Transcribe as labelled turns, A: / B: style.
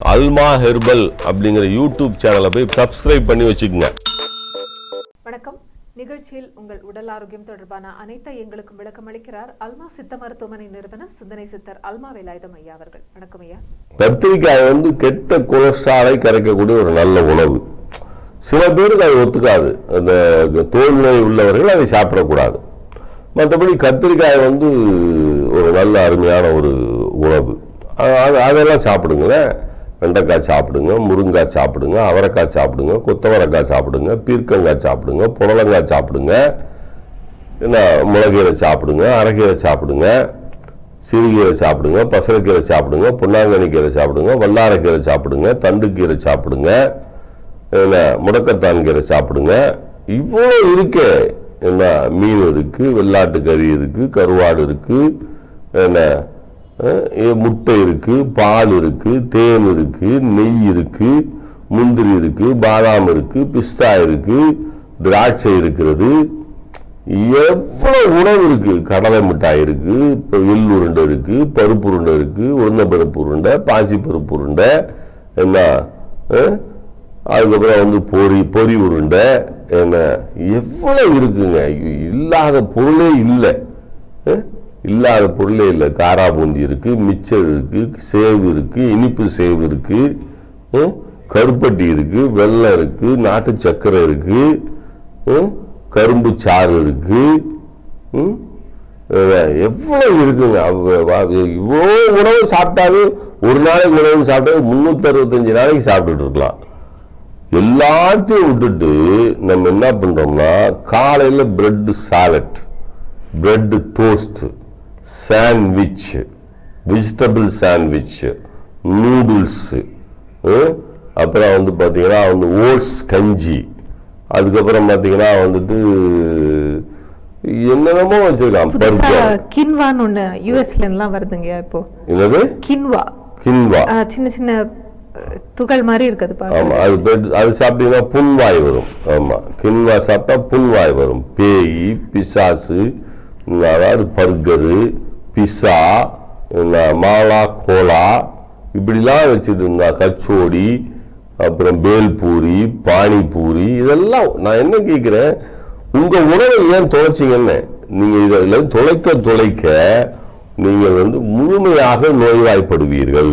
A: அல்மா herbal அப்படிங்கிற YouTube சேனலை போய் சப்ஸ்கிரைப் பண்ணி வச்சுக்கோங்க.
B: வணக்கம். நிகழ்ச்சியில் உங்கள் உடல் ஆரோக்கியம் தொடர்பான அனைத்து எங்களுக்கும் விளக்கம் அளிக்கிறார் அல்மா சித்த மருத்துவமனை நிறுவனர் சிந்தனை சித்தர் அல்மா வேலாயுதம் ஐயா அவர்கள். வணக்கம் ஐயா.
A: கத்திரிக்காய் வந்து கெட்ட கொலஸ்ட்ராலை கரைக்கக்கூடிய ஒரு நல்ல உணவு. சில பேருக்கு அது ஒத்துக்காது. அந்த தோல் நோய் உள்ளவர்கள் அதை சாப்பிடக்கூடாது. மற்றபடி கத்திரிக்காய் வந்து ஒரு நல்ல அருமையான ஒரு உணவு. அதெல்லாம் சாப்பிடுங்களேன். வெண்டைக்காய் சாப்பிடுங்க முருங்காய் சாப்பிடுங்க அவரைக்காய் சாப்பிடுங்க கொத்தவரைக்காய் சாப்பிடுங்க பீர்க்கங்காய் சாப்பிடுங்க புடலங்காய் சாப்பிடுங்க என்ன முளகீரை சாப்பிடுங்க அரைக்கீரை சாப்பிடுங்க சிறுகீரை சாப்பிடுங்க பசலைக்கீரை சாப்பிடுங்க பொன்னாங்கண்ணி கீரை சாப்பிடுங்க வல்லாரக்கீரை சாப்பிடுங்க தண்டுக்கீரை சாப்பிடுங்க என்ன முடக்கத்தான் கீரை சாப்பிடுங்க. இவ்வளோ இருக்கே. என்ன மீன் இருக்குது வெள்ளாட்டு கறி இருக்குது கருவாடு இருக்குது என்ன முட்டை இருக்குது பால் இருக்குது தேன் இருக்குது நெய் இருக்குது முந்திரி இருக்குது பாதாம் இருக்குது பிஸ்தா இருக்குது திராட்சை இருக்கிறது. எவ்வளோ உணவு இருக்குது கடலை மிட்டாய் இருக்குது இப்போ எள் உருண்டை இருக்குது பருப்பு உருண்டை இருக்குது உளுந்த பருப்பு உருண்டை பாசி பருப்பு உருண்டை என்ன அதுக்கப்புறம் வந்து பொரி பொரி உருண்டை என்ன எவ்வளோ இருக்குங்க? ஐயோ, இல்லாத பொருளே இல்லை. இல்லாத பொருளே இல்லை. காரா பூந்தி மிச்சர் இருக்குது சேவு இருக்குது இனிப்பு சேவு இருக்குது கருப்பட்டி இருக்குது வெள்ளம் இருக்குது நாட்டு சர்க்கரை இருக்குது கரும்பு சாறு இருக்குது எவ்வளோ இருக்குங்க? இவ்வளோ உணவு சாப்பிட்டாவே ஒரு நாளைக்கு உணவு சாப்பிட்டா முந்நூற்றி அறுபத்தஞ்சு நாளைக்கு சாப்பிட்டுட்டு இருக்கலாம். எல்லாத்தையும் விட்டுட்டு நம்ம என்ன பண்ணுறோம்னா காலையில் bread salad bread toast sandwich vegetable sandwich noodles அப்புறம் வந்து பார்த்தீங்கன்னா வந்து ஓட்ஸ் கஞ்சி. அதுக்கப்புறம் பார்த்தீங்கன்னா வந்துட்டு என்னென்னமோ வச்சிருக்கான் பருப்பு
B: கின்வான்னு ஒண்ணு யூஎஸ்ல இருந்துலாம் வருதுங்க இப்போ.
A: என்னது?
B: கின்வா.
A: கின்வா.
B: சின்ன சின்ன துகள் மாதிரி இருக்குது பாக்க
A: ஆமா அது அது சாப்பிட்டீங்கன்னா புண்வாய் வரும். ஆமா கின்வா சாப்பிட்டா புண்வாய் வரும். பேய் பிசாசு அதாவது பர்கரு பிஸா மாலா கோலா இப்படிலாம் வச்சுட்டு இருந்தா கச்சோடி அப்புறம் பேல்பூரி பானிபூரி இதெல்லாம் நான் என்ன கேட்குறேன் உங்கள் உணவை ஏன் தொலைச்சிங்கன்னு நீங்கள் இதில் தொலைக்க தொலைக்க நீங்கள் வந்து முழுமையாக நோய்வாய்ப்படுவீர்கள்.